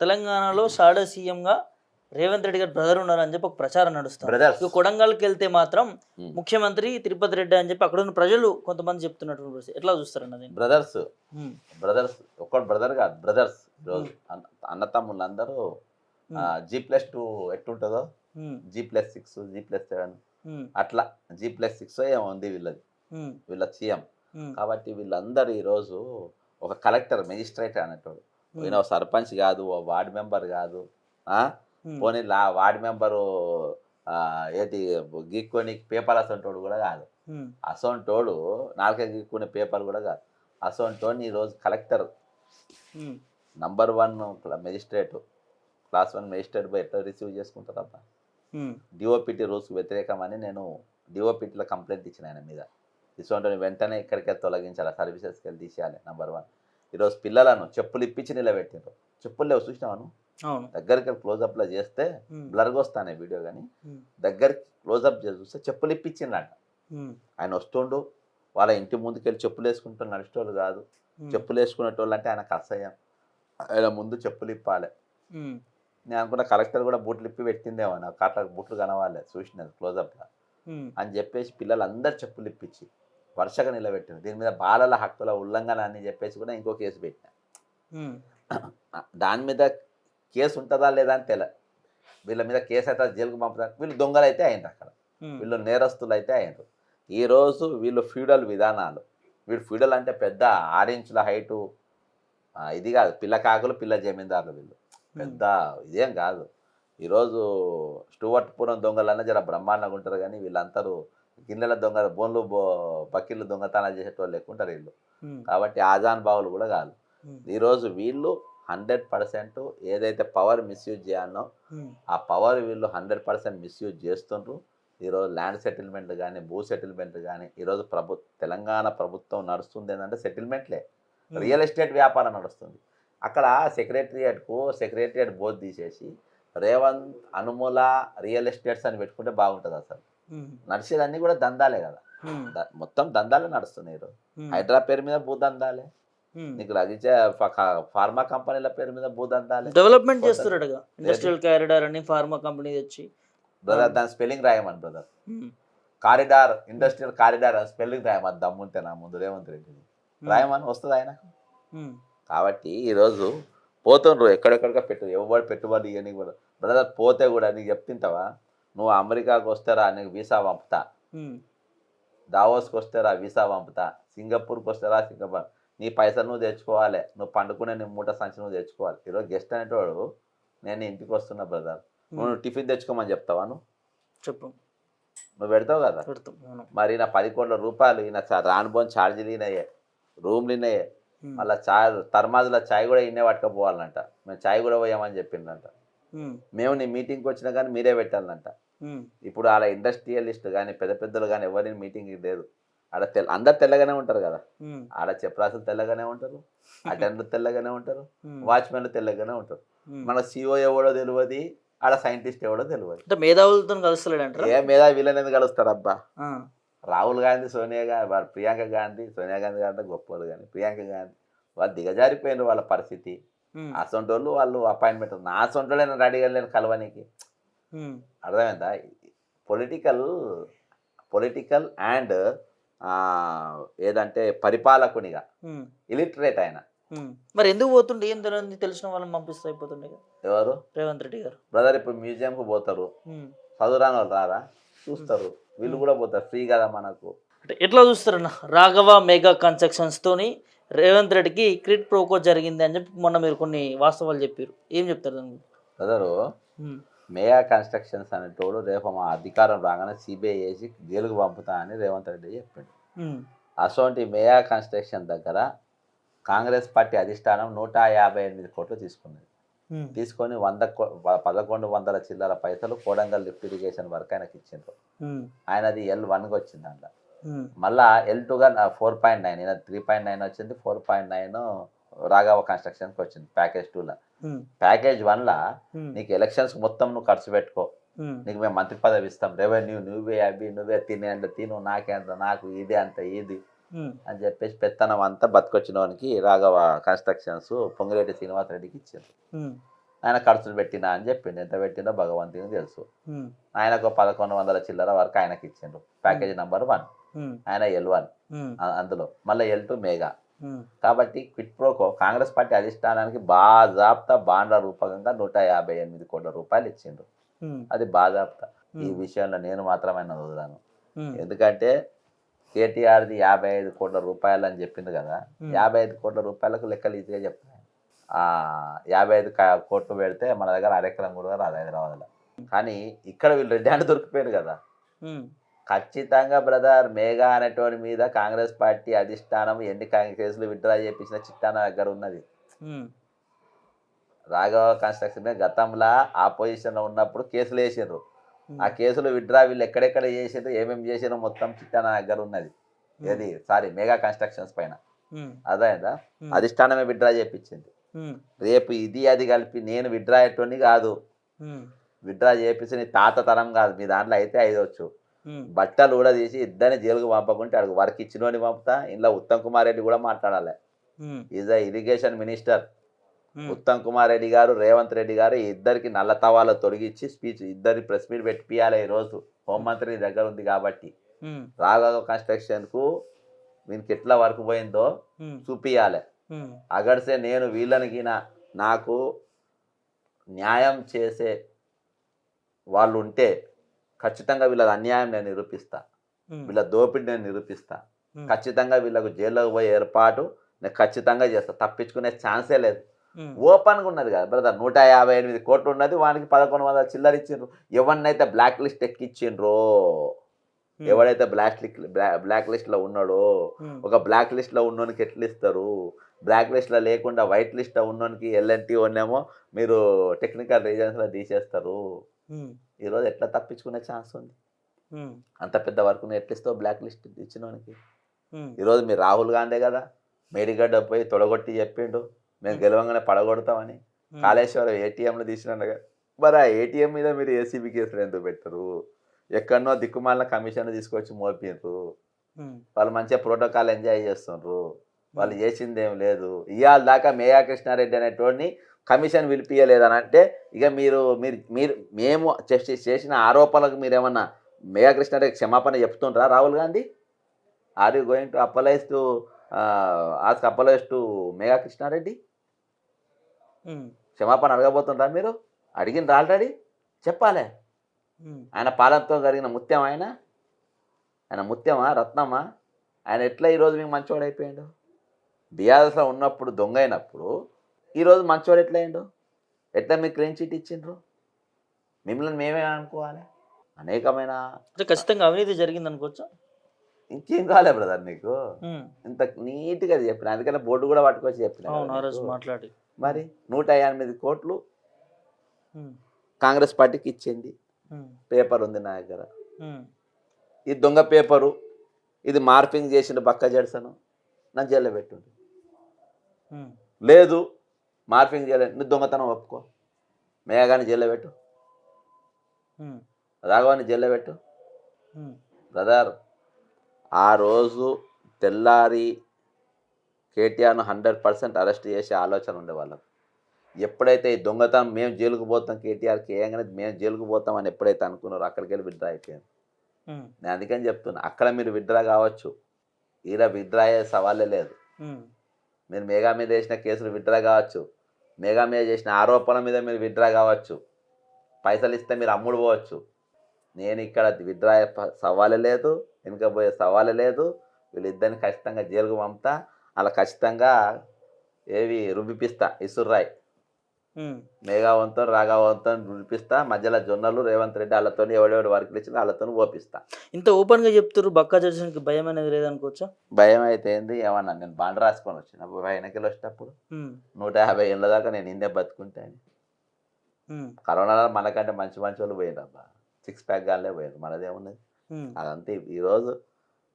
తెలంగాణలో షాడో సీఎంగా రేవంత్ రెడ్డి గారు బ్రదర్ ఉన్నారు అని చెప్పి ఒక ప్రచారం నడుస్తుంది ఇక కొడంగల్కి వెళ్తే మాత్రం. ముఖ్యమంత్రి తిరుపతి రెడ్డి అని చెప్పి అక్కడ ఉన్న ప్రజలు కొంతమంది చెప్తున్నటువంటి పరిస్థితి. ఎట్లా చూస్తారన్న దీన్ని బ్రదర్స్. బ్రదర్స్ ఒక్కడు బ్రదర్ కాదు బ్రదర్స్ అన్న అన్నతమ్ముళ్ళు అందరూ G plus two ఎట్టుంటుందో. G plus six G plus seven. అట్లా జీ ప్లస్ సిక్స్ ఏమో ఉంది వీళ్ళది. వీళ్ళ సీఎం. కాబట్టి వీళ్ళందరూ ఈరోజు ఒక కలెక్టర్ మెజిస్ట్రేట్ అనేటోడు Hmm. ఈయన ఓ సర్పంచ్ కాదు ఓ వార్డ్ మెంబర్ కాదు? Hmm. పోనీ లా వార్డ్ మెంబరు ఏది గీక్కొని పేపర్ అసంటోడు కూడా కాదు Hmm. అసంటోడు నాలుక గీక్కునే పేపర్ కూడా కాదు అసంటోని ఈరోజు collector. Number one magistrate class one magistrate పోయి ఎట్లా రిసీవ్ చేసుకుంటారబ్బా. డిఓపిటి రూల్స్కి వ్యతిరేకమని నేను డిఓపిటీలో కంప్లైంట్ ఇచ్చిన ఆయన మీద ఇటువంటి వెంటనే ఇక్కడికే తొలగించాలి సర్వీసెస్కి వెళ్ళి తీసేయాలి నెంబర్ వన్ ఈరోజు పిల్లలను చెప్పులు ఇప్పించి నిలబెట్టిండ్రు చెప్పులు లేవు చూసినావాను దగ్గరికి క్లోజప్లో చేస్తే. బ్లర్గా వస్తానే వీడియో కానీ. దగ్గరికి క్లోజప్ చేసి చూస్తే చెప్పులు ఇప్పించిండ్రంట. ఆయన వస్తుండు వాళ్ళ ఇంటి ముందుకెళ్ళి చెప్పులు వేసుకుంటూ నడిచేటోళ్ళు కాదు. చెప్పులు వేసుకునేటోళ్ళు అంటే ఆయనకు అసహ్యం ఆయన ముందు చెప్పులు ఇప్పాలి. నేను అనుకున్న కలెక్టర్ కూడా బూట్లు ఇప్పి పెట్టిందేమో నాకు అట్లా బూట్లు కనవాలి చూసినది క్లోజప్లో. అని చెప్పేసి పిల్లలందరూ చెప్పులు ఇప్పించి వరుసగా నిలబెట్టింది దీని మీద బాలల హక్కుల ఉల్లంఘన అని చెప్పేసి కూడా ఇంకో కేసు పెట్టిన. దాని మీద కేసు ఉంటుందా లేదా అని తెల వీళ్ళ మీద కేసు అయితే జైలుకు పంపుతారు వీళ్ళు దొంగలు అయితే అయింది అక్కడ. వీళ్ళు నేరస్తులు అయితే అయ్యారు ఈరోజు వీళ్ళు ఫ్యూడల్ విధానాలు. వీళ్ళు ఫ్యూడల్ అంటే పెద్ద ఆరించుల హైటు ఇది కాదు పిల్ల కాకులు పిల్ల జమీందారులు వీళ్ళు. పెద్ద ఇదేం కాదు. ఈరోజు స్టూవర్ట్పురం దొంగలన్నా జర బ్రహ్మాండంగా ఉంటారు కానీ వీళ్ళందరూ గిన్నెల దొంగ బోన్లు బో బకిళ్ళు దొంగతనాలు చేసేటోళ్ళు ఎక్కువ ఉంటారు వీళ్ళు. కాబట్టి ఆజాన్ బావులు కూడా కాదు. ఈరోజు వీళ్ళు హండ్రెడ్ పర్సెంట్ ఏదైతే పవర్ మిస్యూజ్ చేయాలనో. ఆ పవర్ వీళ్ళు హండ్రెడ్ పర్సెంట్ మిస్యూజ్ చేస్తుండ్రు ఈరోజు ల్యాండ్ సెటిల్మెంట్ కానీ భూ సెటిల్మెంట్ కానీ ఈరోజు ప్రభు తెలంగాణ ప్రభుత్వం నడుస్తుంది ఏంటంటే సెటిల్మెంట్లే. రియల్ ఎస్టేట్ వ్యాపారం నడుస్తుంది అక్కడ సెక్రటరియేట్కు సెక్రటరియేట్ బోర్డు తీసేసి రేవంత్ అనుమూల రియల్ ఎస్టేట్స్ అని పెట్టుకుంటే బాగుంటుంది అసలు. నడిచేదన్నీ కూడా దందాలే కదా. మొత్తం దందాలే నడుస్తున్నాయి ఈరోజు. హైడ్రా పేరు మీద భూ దందాలే. నీకు లగించే ఫార్మా కంపెనీల పేరు మీద భూ దందాలే. డెవలప్మెంట్ చేస్తున్నాడుగా ఇండస్ట్రియల్ కారిడార్ అని ఫార్మా కంపెనీ తెచ్చి. బ్రదర్ దాని స్పెల్లింగ్ రాయమని బ్రదర్. కారిడార్ ఇండస్ట్రియల్ కారిడార్ అని స్పెల్లింగ్ రాయమని దమ్ముంటే నా ముందు రేవంత్ రెడ్డి రాయమని వస్తుంది ఆయన. కాబట్టి ఈరోజు పోతుండ్రు ఎక్కడెక్కడికో పెట్టు ఎవరు పెట్టుబడి ఇవన్నీ కూడా బ్రదర్ పోతే కూడా నీకు చెప్తుంటావా? నువ్వు అమెరికాకు వస్తారా నీకు వీసా పంపుతా. దావోస్కి వస్తారా వీసా పంపుతా. సింగపూర్కి వస్తారా సింగపూర్. నీ పైసలు నువ్వు తెచ్చుకోవాలి. నువ్వు పండుకునే నీ మూట సంచి నువ్వు తెచ్చుకోవాలి. ఈరోజు గెస్ట్ అనేటోడు నేను ఇంటికి వస్తున్నా బ్రదర్. నువ్వు టిఫిన్ తెచ్చుకోమని చెప్తావా నువ్వు? చెప్పు. నువ్వు పెడతావు కదా? మరి నా పది కోట్ల రూపాయలు ఈయన రానుబోని ఛార్జీలు ఈయనయే రూమ్లు ఈయనయే. Hmm. మళ్ళీ చాయ్ తర్మాజుల చాయ్ కూడా ఇన్నే పట్టుకపోవాలంట. మేము చాయ్ కూడా పోయామని చెప్పిండంట. మేము నీ మీటింగ్కి వచ్చినా కానీ మీరే పెట్టాలంట. ఇప్పుడు అలా ఇండస్ట్రియలిస్ట్ కానీ పెద్ద పెద్దలు కానీ ఎవరిని మీటింగ్కి లేదు ఆడ తెల్ల అందరు తెల్లగానే ఉంటారు కదా. ఆడ చెప్రాసులు తెల్లగానే ఉంటారు అటెండర్ తెల్లగానే ఉంటారు. వాచ్మెన్లు తెల్లగానే ఉంటారు. మన సీఓ ఎవడో తెలియదు ఆడ సైంటిస్ట్ ఎవడో తెలియదు అంటే మేధావులతో కలుస్తలేడంటారా ఏ మీద వీళ్ళని ఎందుకు కలుస్తారు అబ్బా. రాహుల్ గాంధీ సోనియా గాంధీ ప్రియాంక గాంధీ సోనియా గాంధీ గారు గొప్పవాళ్ళు కానీ ప్రియాంక గాంధీ వాళ్ళు దిగజారిపోయినారు వాళ్ళ పరిస్థితి. అసొంటి వాళ్ళు వాళ్ళు అపాయింట్మెంట్ నా అసొంటి వాళ్ళే రెడీ లేని కలవనికి. అర్థమైందా? పొలిటికల్ పొలిటికల్ అండ్ ఏదంటే పరిపాలకునిగా. ఇలిటరేట్ ఆయన. మరి ఎందుకు పోతుండే? ఏం తెలియదు తెలిసిన వాళ్ళని పంపిస్తే అయిపోతుండే ఎవరు? రేవంత్ రెడ్డి గారు. బ్రదర్ ఇప్పుడు మ్యూజియంకు పోతారు. చదువురాని వాళ్ళు రారా? చూస్తారు. వీళ్ళు కూడా పోతారు. ఫ్రీ కదా మనకు. అంటే ఎట్లా చూస్తారన్న రాఘవ మెగా కన్స్ట్రక్షన్స్ తోని రేవంత్ రెడ్డికి క్రిట్ ప్రోకో జరిగింది అని చెప్పి మొన్న మీరు కొన్ని వాస్తవాలు చెప్పారు ఏం చెప్తారు దాని? బ్రదరు. మేయా కన్స్ట్రక్షన్స్ అనేటోడు రేపు మా అధికారం రాగానే సిబిఐ వేసి జైలుకు పంపుతా అని రేవంత్ రెడ్డి చెప్పిండు. అసోంటి మేయా కన్స్ట్రక్షన్ దగ్గర కాంగ్రెస్ పార్టీ అధిష్టానం నూట యాభై ఎనిమిది కోట్లు తీసుకున్నది. తీసుకొని వంద పదకొండు వందల చిల్లర పైసలు కోడంగల్ లిఫ్ట్ ఇరిగేషన్ వరకు ఆయనకి ఇచ్చిండ్రు. ఆయనది ఎల్ వన్కి వచ్చింది దాంట్లో Hmm. మళ్ళా ఎల్ టూగా four point nine three point nine వచ్చింది ఫోర్ పాయింట్ నైన్ రాఘవ కన్స్ట్రక్షన్కి వచ్చింది ప్యాకేజ్ టూలో. ప్యాకేజ్ వన్లో Hmm. నీకు ఎలక్షన్స్ మొత్తం నువ్వు ఖర్చు పెట్టుకో. నీకు మేము మంత్రి పదవి ఇస్తాం. రెవెన్యూ నువ్వే అవి నువ్వే తినే అంత తిను నాకే అంత నాకు ఇది అంత ఇది. అని చెప్పేసి పెత్తనం అంతా బతికొచ్చిన వానికి రాఘవ కన్స్ట్రక్షన్స్ పొంగిరెడ్డి శ్రీనివాసరెడ్డికి ఇచ్చారు Hmm. ఆయన ఖర్చులు పెట్టినా అని చెప్పిండు. ఎంత పెట్టిండో భగవంతునికి తెలుసు. ఆయనకు పదకొండు వందల చిల్లర వరకు ఆయనకి ఇచ్చిండ్రు ప్యాకేజీ నెంబర్ వన్ ఆయన ఎల్ వన్ అందులో. మళ్ళీ ఎల్ టూ మేఘా కాబట్టి క్విట్ ప్రోకో కాంగ్రెస్ పార్టీ అధిష్టానానికి బాజాప్తా బాండ్ల రూపకంగా నూట యాభై ఎనిమిది కోట్ల రూపాయలు ఇచ్చిండ్రు. అది బాజాప్తా. ఈ విషయంలో నేను మాత్రమే వదులాను. ఎందుకంటే కేటీఆర్ది యాభై ఐదు కోట్ల రూపాయలు అని చెప్పింది కదా. యాభై ఐదు కోట్ల రూపాయలకు లెక్కలు ఈజీగా చెప్తాను ఆ యాభై ఐదు కోట్లు పెడితే మన దగ్గర అరెకరం కూడా రాదు హైదరాబాద్లో. కానీ ఇక్కడ వీళ్ళు రెడ్డి అంటే దొరికిపోయారు కదా. ఖచ్చితంగా బ్రదర్. మేఘా అనేటోడి మీద కాంగ్రెస్ పార్టీ అధిష్టానం ఎన్ని కేసులు విత్డ్రా చేపించిన చిట్టా నా దగ్గర ఉన్నది. రాఘవ కన్స్ట్రక్షన్ మీద గతంలో ఆపోజిషన్లో ఉన్నప్పుడు కేసులు వేసిండ్రు. ఆ కేసులు విత్డ్రా వీళ్ళు ఎక్కడెక్కడ చేసిండ్రు ఏమేమి చేసిండ్రు మొత్తం చిట్టా నా దగ్గర ఉన్నది. ఏది? సారీ మెగా కన్స్ట్రక్షన్స్ పైన. అదైందా అధిష్టానమే విత్డ్రా చేపించింది. రేపు ఇది అది కలిపి నేను విత్డ్రా అయ్యేటోని కాదు. విత్డ్రా చేపించి తాత తరం కాదు. మీ దాంట్లో అయితే అయ్యొచ్చు ఉమ్, బట్టలు కూడా తీసి ఇద్దరిని జైలుకు పంపకుంటే అడుగు వర్క్ ఇచ్చినోని పంపుతా. ఇంట్లో ఉత్తమ్ కుమార్ రెడ్డి కూడా మాట్లాడాలి. Is a irrigation minister Uttam Kumar Reddy గారు రేవంత్ రెడ్డి గారు ఇద్దరికి నల్ల తవాలు తొలగించి స్పీచ్ ఇద్దరి ప్రెస్ మీట్ పెట్టిపియాలి ఈ రోజు హోంమంత్రి దగ్గర ఉంది కాబట్టి. రాఘవ కన్స్ట్రక్షన్కు వీనికి ఎట్లా వర్క్ పోయిందో చూపియాలి. అగడిసే నేను వీళ్ళని గిన నాకు న్యాయం చేసే వాళ్ళు ఉంటే ఖచ్చితంగా వీళ్ళకి అన్యాయం నేను నిరూపిస్తా. వీళ్ళ దోపిడి నేను నిరూపిస్తా. ఖచ్చితంగా వీళ్ళకు జైల్లోకి పోయే ఏర్పాటు నేను ఖచ్చితంగా చేస్తా. తప్పించుకునే ఛాన్సే లేదు. ఓపెన్గా ఉన్నది కదా బ్రదర్ నూట యాభై ఎనిమిది కోట్లు ఉన్నది వానికి పదకొండు వందల చిల్లర ఇచ్చిండ్రు. ఎవరినైతే బ్లాక్ లిస్ట్ ఎక్కిచ్చిండ్రో ఎవడైతే బ్లాక్ లిస్ట్ బ్లాక్ లిస్ట్లో ఉన్నాడో ఒక బ్లాక్ లిస్ట్లో ఉన్నోనికి ఎట్లా ఇస్తారు? బ్లాక్ లిస్ట్లో లేకుండా వైట్ లిస్ట్లో ఉన్నోనికి ఎల్ఎన్టీ ఉన్నేమో మీరు టెక్నికల్ రీజన్స్లో తీసేస్తారు. ఈరోజు ఎట్లా తప్పించుకునే ఛాన్స్ ఉంది? అంత పెద్ద వర్క్ని ఎట్లా ఇస్తావు బ్లాక్ లిస్ట్ ఇచ్చినోనికి? ఉమ్, ఈరోజు మీరు రాహుల్ గాంధీ కదా మేడిగడ్డ పోయి తొడగొట్టి చెప్పిండు మేము గెలవంగానే పడగొడతామని. కాళేశ్వరం ఏటీఎంలు తీసినట్టుగా మరి ఆ ఏటీఎం మీద మీరు ఏసీబీ కేసులు ఎందుకు పెట్టరు? ఎక్కడనో దిక్కుమాలిన కమిషన్ తీసుకొచ్చి మోపిండ్రు వాళ్ళు మంచిగా ప్రోటోకాల్ ఎంజాయ్ చేస్తుండ్రు. వాళ్ళు చేసింది ఏం లేదు. ఇవాళ దాకా మేయా కృష్ణారెడ్డి అనేటోడిని కమిషన్ పిలిపియలేదని అంటే ఇక మీరు మీరు మీరు మేము చేసి చేసిన ఆరోపణలకు మీరు ఏమన్నా మేయా కృష్ణారెడ్డి క్షమాపణ చెప్తుండ్రా Rahul Gandhi? Are you going to apologise to ask apologise to Megha Krishna Reddy um, క్షమాపణ అడగబోతుండ్రా మీరు? అడిగిండ్రా ఆల్రెడీ చెప్పాలి. ఆయన పాలనతో జరిగిన ముత్యం ఆయన? ఆయన ముత్యమా? రత్నమా? ఆయన ఎట్లా ఈరోజు మీకు మంచివాడు అయిపోయాడు బీఆర్ఎస్లో ఉన్నప్పుడు దొంగ అయినప్పుడు ఈరోజు మంచివాడు ఎట్లా అయిండు? ఎట్లా మీకు క్లీన్ చీట్ ఇచ్చిండ్రు? మిమ్మల్ని మేమే అనుకోవాలి. అనేకమైన ఖచ్చితంగా అవినీతి జరిగింది అనుకోవచ్చా? ఇంకేం కావాలి బ్రదర్ నీకు? ఇంత నీట్గా చెప్పిన అందుకని బోర్డు కూడా పట్టుకొచ్చి చెప్పిన. మాట్లాడి. మరి నూట ఎనిమిది కోట్లు కాంగ్రెస్ పార్టీకి ఇచ్చింది. పేపర్ ఉంది నా దగ్గర. ఇది దొంగ పేపరు ఇది మార్పింగ్ చేసిన బక్క జడ్సను నా జైల్లో పెట్టుండి. లేదు మార్పింగ్ చేయలేదు నువ్వు దొంగతనం ఒప్పుకో. మేఘాన్ని జైల్లో పెట్టు. రాఘవాన్ని జైల్లో పెట్టు. బ్రదర్ ఆ రోజు తెల్లారి కేటీఆర్ను హండ్రెడ్ పర్సెంట్ అరెస్ట్ చేసే ఆలోచన ఉండే వాళ్ళకు. ఎప్పుడైతే ఈ దొంగతనం మేము జైలుకు పోతాం కేటీఆర్కి ఏయంగానే మేము జైలుకు పోతాం అని ఎప్పుడైతే అనుకున్నారో అక్కడికి వెళ్ళి విత్డ్రా అయిపోయింది ఉమ్, నేను అందుకని చెప్తున్నా అక్కడ మీరు విత్డ్రా కావచ్చు. ఈడ విత్డ్రా అయ్యే సవాలే లేదు. మీరు మేఘా మీద వేసిన కేసులు విత్డ్రా కావచ్చు. మేఘా మీద చేసిన ఆరోపణల మీద మీరు విత్డ్రా కావచ్చు. పైసలు ఇస్తే మీరు అమ్ముడు పోవచ్చు. నేను ఇక్కడ విత్డ్రా ప- సవాలే లేదు వెనుక పోయే సవాలే లేదు. వీళ్ళిద్దరిని ఖచ్చితంగా జైలుకు పంపుతా. అలా ఖచ్చితంగా ఏవి రుబ్బిపిస్తా ఇసుర్రాయ్. మేఘావంతం రాఘావంతం రుబ్బిపిస్తా మధ్యలో జొన్నలు రేవంత్ రెడ్డి వాళ్ళతో ఎవడెవడు వర్కులు ఇచ్చిన వాళ్ళతో ఓపిస్తా ఇంత ఓపెన్గా చెప్తారు బక్కా జడ్సన్కి భయం అనేది లేదనుకోవచ్చా? భయం అయితే ఏంది? ఏమన్నా నేను బాండ్ రాసుకొని వచ్చిన. వెనకలు వచ్చేటప్పుడు ఉమ్, నూట యాభై ఏళ్ళ దాకా నేను ఇందే బతుకుంటాను ఉమ్, కరోనాలో మనకంటే మంచి మంచి వాళ్ళు పోయినారు అబ్బా. సిక్స్ ప్యాక్ గాలే పోయారు మనదేమున్నది అదంతా ఈరోజు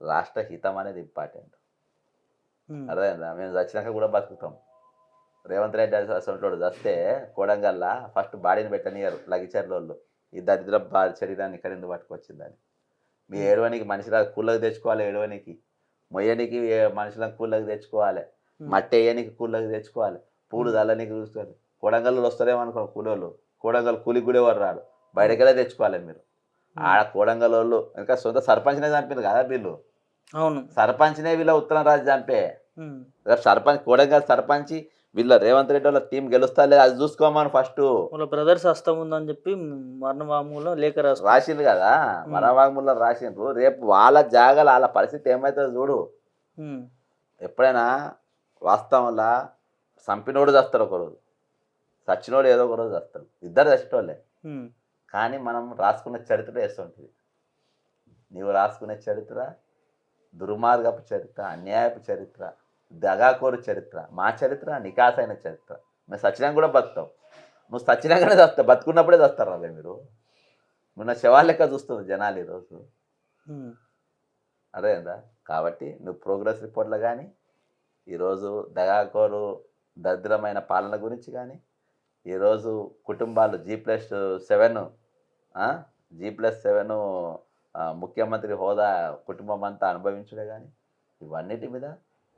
రాష్ట్ర హితం అనేది ఇంపార్టెంట్. అర్థమైందా? మేము చచ్చినాక కూడా బతుకుతాం. రేవంత్ రెడ్డి అసలు చస్తే కోడంగల్లా ఫస్ట్ బాడీని పెట్టనియరు లగిచర్లోళ్ళు. ఈ దరిద్ర బా శరీరాన్ని ఇక్కడ ఎందుకు పట్టుకొచ్చిందని. మీ ఏడవనికి మనిషిలా కూలకు తెచ్చుకోవాలి ఏడవనికి. మొయ్యనికి మనుషులకు కూలకు తెచ్చుకోవాలి. మట్టి వేయనికి కూలకు తెచ్చుకోవాలి. పూలు చల్లనికి చూసుకోవాలి కోడంగల్లో వస్తారేమో అనుకో కూలోళ్ళు. కోడంగల్ కూలి కూడా ఎవరు రాడు బయటకెళ్ళే తెచ్చుకోవాలి మీరు. ఆడ కోడంగల్ వాళ్ళు ఇంకా సొంత సర్పంచ్నే చంపారు కదా వీళ్ళు. అవును. సర్పంచ్నే వీళ్ళ ఉత్తరం రాజు చంపే. రేపు సర్పంచ్ కోడంగల్ సర్పంచ్ వీళ్ళ రేవంత్ రెడ్డి వాళ్ళ టీం గెలుస్తా లేదు అది చూసుకోమని ఫస్ట్ వాళ్ళ బ్రదర్స్ హస్తం ఉందని చెప్పి మరణవాములో లేఖ రాసు రాసిండు కదా? మరవాగ్ముల్లో రాసిండ్రు. రేపు వాళ్ళ జాగాల వాళ్ళ పరిస్థితి ఏమవుతుందో చూడు. ఎప్పుడైనా వాస్తవంలో చంపినోడు చేస్తారు ఒకరోజు. చచ్చినోడు ఏదో ఒక రోజు చేస్తారు. ఇద్దరు చచ్చినోళ్ళే. కానీ మనం రాసుకున్న చరిత్ర వేస్తుంటుంది. నీవు రాసుకునే చరిత్ర దుర్మార్గపు చరిత్ర అన్యాయపు చరిత్ర దగాకోరు చరిత్ర మా చరిత్ర నికాసైన చరిత్ర. మేము సచ్చినా కూడా బతుకుతాం. నువ్వు సచ్చినాగానే చస్తావు బతుకున్నప్పుడే చస్తారు అదే మీరు. నువ్వు నా శవాల లెక్క చూస్తుంది జనాలు ఈరోజు. అదేందా కాబట్టి నువ్వు ప్రోగ్రెస్ రిపోర్ట్లో కానీ ఈరోజు దగాకోరు దరిద్రమైన పాలన గురించి కానీ ఈరోజు కుటుంబాలు G plus seven G plus seven ముఖ్యమంత్రి హోదా కుటుంబం అంతా అనుభవించడే కానీ ఇవన్నిటి మీద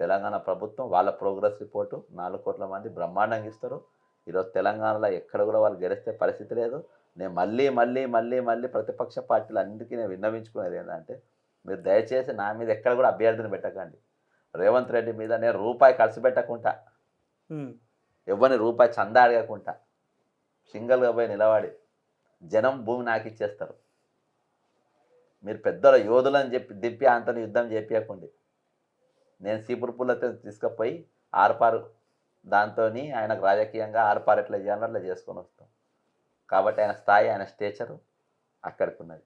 తెలంగాణ ప్రభుత్వం వాళ్ళ ప్రోగ్రెస్ రిపోర్టు నాలుగు కోట్ల మంది బ్రహ్మాండంగా ఇస్తారు. ఈరోజు తెలంగాణలో ఎక్కడ కూడా వాళ్ళు గెలిస్తే పరిస్థితి లేదు. నేను మళ్ళీ మళ్ళీ మళ్ళీ మళ్ళీ ప్రతిపక్ష పార్టీలు అన్నిటికీ నేను విన్నవించుకునేది ఏంటంటే మీరు దయచేసి నా మీద ఎక్కడ కూడా అభ్యర్థిని పెట్టకండి. రేవంత్ రెడ్డి మీద నేను రూపాయి ఖర్చు పెట్టకుండా. ఎవరిని రూపాయి చందా అడగకుండా సింగిల్గా పోయి నిలబడి జనం భూమి నాకు ఇచ్చేస్తారు. మీరు పెద్దల యోధులని చెప్పి దిప్పి అంతని యుద్ధం చేపించకండి నేను సీపురుపుల్లో తీసుకుపోయి ఆర్పారు. దాంతో ఆయనకు రాజకీయంగా ఆర్పారు ఎట్లా చేయాలో అట్లా చేసుకొని వస్తాం. కాబట్టి ఆయన స్థాయి ఆయన స్టేచరు అక్కడికి ఉన్నది